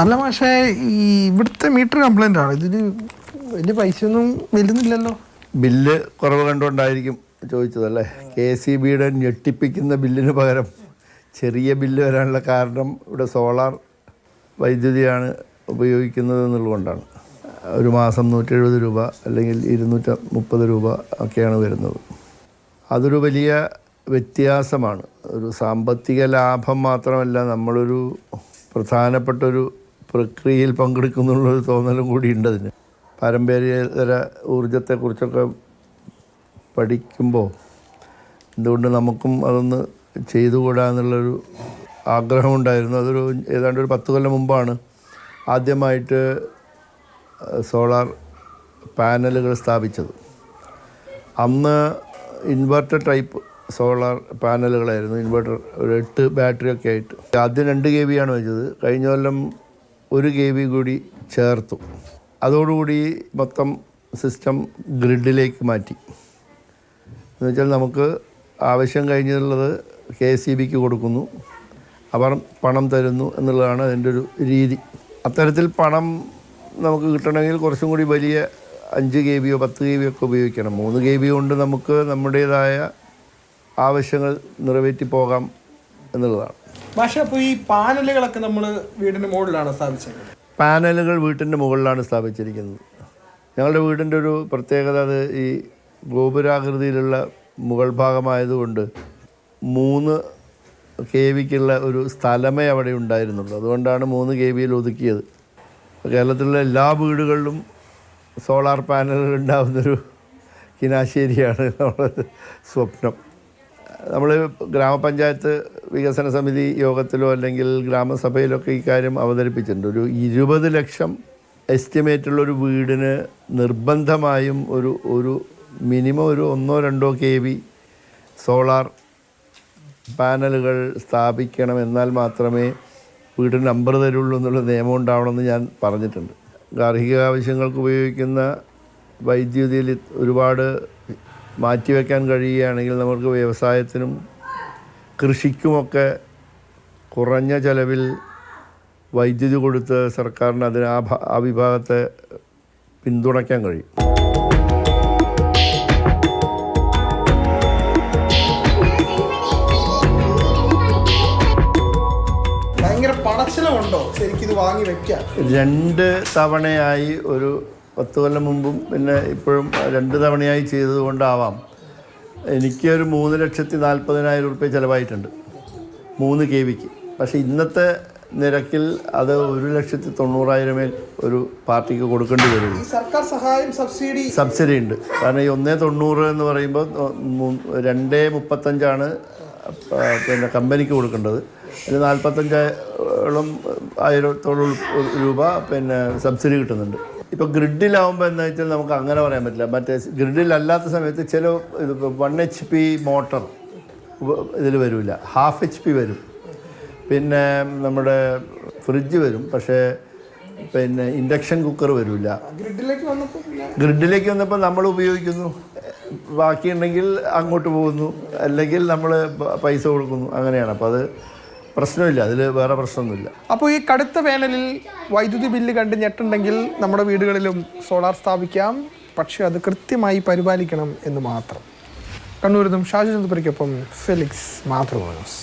അല്ല പക്ഷേ ഈ ഇവിടുത്തെ മീറ്റർ കംപ്ലൈന്റ് ആണ്. ഇതിന് വലിയ ഒന്നും വരുന്നില്ലല്ലോ ബില്ല് കുറവ് കണ്ടുകൊണ്ടായിരിക്കും ചോദിച്ചതല്ലേ? കെ സി ബിയുടെ ഞെട്ടിപ്പിക്കുന്ന ബില്ലിന് പകരം ചെറിയ ബില്ല് വരാനുള്ള കാരണം ഇവിടെ സോളാർ വൈദ്യുതിയാണ് ഉപയോഗിക്കുന്നത് എന്നുള്ളതുകൊണ്ടാണ്. ഒരു മാസം നൂറ്റെഴുപത് രൂപ അല്ലെങ്കിൽ ഇരുന്നൂറ്റ മുപ്പത് രൂപ ഒക്കെയാണ് വരുന്നത്. അതൊരു വലിയ വ്യത്യാസമാണ്. ഒരു സാമ്പത്തിക ലാഭം മാത്രമല്ല നമ്മളൊരു പ്രധാനപ്പെട്ട ഒരു പ്രക്രിയയിൽ പങ്കെടുക്കുന്നുള്ളൊരു തോന്നലും കൂടി ഉണ്ട് അതിന്. പാരമ്പര്യേതര ഊർജത്തെക്കുറിച്ചൊക്കെ പഠിക്കുമ്പോൾ എന്തുകൊണ്ട് നമുക്കും അതൊന്ന് ചെയ്തുകൂടാ എന്നുള്ളൊരു ആഗ്രഹമുണ്ടായിരുന്നു. അതൊരു ഏതാണ്ട് ഒരു പത്ത് കൊല്ലം മുമ്പാണ് ആദ്യമായിട്ട് സോളാർ പാനലുകൾ സ്ഥാപിച്ചത്. അന്ന് ഇൻവെർട്ടർ ടൈപ്പ് സോളാർ പാനലുകളായിരുന്നു. ഇൻവെർട്ടർ ഒരു എട്ട് ബാറ്ററി ഒക്കെ ആയിട്ട്. ആദ്യം രണ്ട് കെ ബി ആണ് വെച്ചത്. കഴിഞ്ഞ കൊല്ലം ഒരു കെ വി കൂടി ചേർത്തു. അതോടുകൂടി മൊത്തം സിസ്റ്റം ഗ്രിഡിലേക്ക് മാറ്റി. എന്ന് വെച്ചാൽ നമുക്ക് ആവശ്യം കഴിഞ്ഞുള്ളത് കെ എസ് ഇ ബിക്ക് കൊടുക്കുന്നു. അവർ പണം തരുന്നു എന്നുള്ളതാണ് അതിന്റെ ഒരു രീതി. അത്തരത്തിൽ പണം നമുക്ക് കിട്ടണമെങ്കിൽ കുറച്ചും കൂടി വലിയ അഞ്ച് കെ ബിയോ പത്ത് കെ ബിയോ ഒക്കെ ഉപയോഗിക്കണം. മൂന്ന് കെ ബി കൊണ്ട് നമുക്ക് നമ്മുടേതായ ആവശ്യങ്ങൾ നിറവേറ്റി പോകാം എന്നുള്ളതാണ്. പക്ഷേ അപ്പോൾ ഈ പാനലുകളൊക്കെ നമ്മൾ വീടിന്റെ മുകളിലാണ് സ്ഥാപിച്ചത് പാനലുകൾ വീട്ടിന്റെ മുകളിലാണ് സ്ഥാപിച്ചിരിക്കുന്നത്. ഞങ്ങളുടെ വീടിന്റെ ഒരു പ്രത്യേകത അത് ഈ ഗോപുരാകൃതിയിലുള്ള മുകൾ ഭാഗമായതുകൊണ്ട് മൂന്ന് കെ വിക്കുള്ള ഒരു സ്ഥലമേ അവിടെ ഉണ്ടായിരുന്നുള്ളൂ. അതുകൊണ്ടാണ് മൂന്ന് കെ വിയിൽ ഒതുക്കിയത്. കേരളത്തിലുള്ള എല്ലാ വീടുകളിലും സോളാർ പാനലുകൾ ഉണ്ടാകുന്നൊരു കിനാശ്ശേരിയാണ് നമ്മുടെ സ്വപ്നം. നമ്മൾ ഗ്രാമപഞ്ചായത്ത് വികസന സമിതി യോഗത്തിലോ അല്ലെങ്കിൽ ഗ്രാമസഭയിലൊക്കെ ഈ കാര്യം അവതരിപ്പിച്ചിട്ടുണ്ട്. ഒരു ഇരുപത് ലക്ഷം എസ്റ്റിമേറ്റുള്ള ഒരു വീടിന് നിർബന്ധമായും ഒരു ഒരു മിനിമം ഒരു ഒന്നോ രണ്ടോ കെ വി സോളാർ പാനലുകൾ സ്ഥാപിക്കണം എന്നാൽ മാത്രമേ വീടിന് നമ്പർ തരുള്ളൂ എന്നുള്ള നിയമം ഉണ്ടാവണമെന്ന് ഞാൻ പറഞ്ഞിട്ടുണ്ട്. ഗാർഹിക ആവശ്യങ്ങൾക്ക് ഉപയോഗിക്കുന്ന വൈദ്യുതിയിൽ ഒരുപാട് മാറ്റിവെക്കാൻ കഴിയുകയാണെങ്കിൽ നമുക്ക് വ്യവസായത്തിനും കൃഷിക്കുമൊക്കെ കുറഞ്ഞ ചെലവിൽ വൈദ്യുതി കൊടുത്ത് സർക്കാരിന് അതിന് ആ ഭ- ആ വിഭാഗത്തെ പിന്തുണയ്ക്കാൻ കഴിയും. ഭയങ്കര പടച്ചിലുണ്ടോ ശരിക്കും ഇത് വാങ്ങി വെക്കാം രണ്ട് തവണയായി ഒരു പത്ത് കൊല്ലം മുമ്പും പിന്നെ ഇപ്പോഴും രണ്ട് തവണയായി ചെയ്തതുകൊണ്ടാവാം. എനിക്ക് ഒരു മൂന്ന് ലക്ഷത്തി നാൽപ്പതിനായിരം റുപ്യ ചിലവായിട്ടുണ്ട്. മൂന്ന് കെ വിക്ക്. പക്ഷേ ഇന്നത്തെ നിരക്കിൽ അത് ഒരു ലക്ഷത്തി തൊണ്ണൂറായിരമേ ഒരു പാർട്ടിക്ക് കൊടുക്കേണ്ടി വരുള്ളൂ സർക്കാർ സഹായം സബ്സിഡി. സബ്സിഡി ഉണ്ട്. കാരണം ഈ ഒന്നേ തൊണ്ണൂറ് എന്ന് പറയുമ്പോൾ രണ്ടേ മുപ്പത്തഞ്ചാണ് പിന്നെ കമ്പനിക്ക് കൊടുക്കേണ്ടത്. അതിൽ നാൽപ്പത്തഞ്ചോളം ആയിരത്തോളം രൂപ പിന്നെ സബ്സിഡി കിട്ടുന്നുണ്ട്. ഇപ്പോൾ ഗ്രിഡിലാവുമ്പോൾ എന്താ വെച്ചാൽ നമുക്ക് അങ്ങനെ പറയാൻ പറ്റില്ല. മറ്റേ ഗ്രിഡിലല്ലാത്ത സമയത്ത് ചില ഇത് വൺ എച്ച് പി മോട്ടർ ഇതിൽ വരില്ല ഹാഫ് എച്ച് പി വരും. പിന്നെ നമ്മുടെ ഫ്രിഡ്ജ് വരും. പക്ഷേ പിന്നെ ഇൻഡക്ഷൻ കുക്കർ വരില്ല ഗ്രിഡിലേക്ക് വന്നപ്പോൾ ഗ്രിഡിലേക്ക് വന്നപ്പോൾ നമ്മൾ ഉപയോഗിക്കുന്നു. ബാക്കിയുണ്ടെങ്കിൽ അങ്ങോട്ട് പോകുന്നു. അല്ലെങ്കിൽ നമ്മൾ പൈസ കൊടുക്കുന്നു. അങ്ങനെയാണ്. അപ്പോൾ അത് പ്രശ്നമില്ല അതിൽ വേറെ പ്രശ്നമൊന്നുമില്ല. അപ്പോൾ ഈ കടുത്ത വേനലിൽ വൈദ്യുതി ബില്ല് കണ്ട് ഞെട്ടുണ്ടെങ്കിൽ നമ്മുടെ വീടുകളിലും സോളാർ സ്ഥാപിക്കാം പക്ഷേ അത് കൃത്യമായി പരിപാലിക്കണം എന്ന് മാത്രം. കണ്ണൂരിൽ നിന്നും ഷാജു ചന്ദ്രപുരയ്ക്കൊപ്പം ഫെലിക്സ് ന്യൂസ്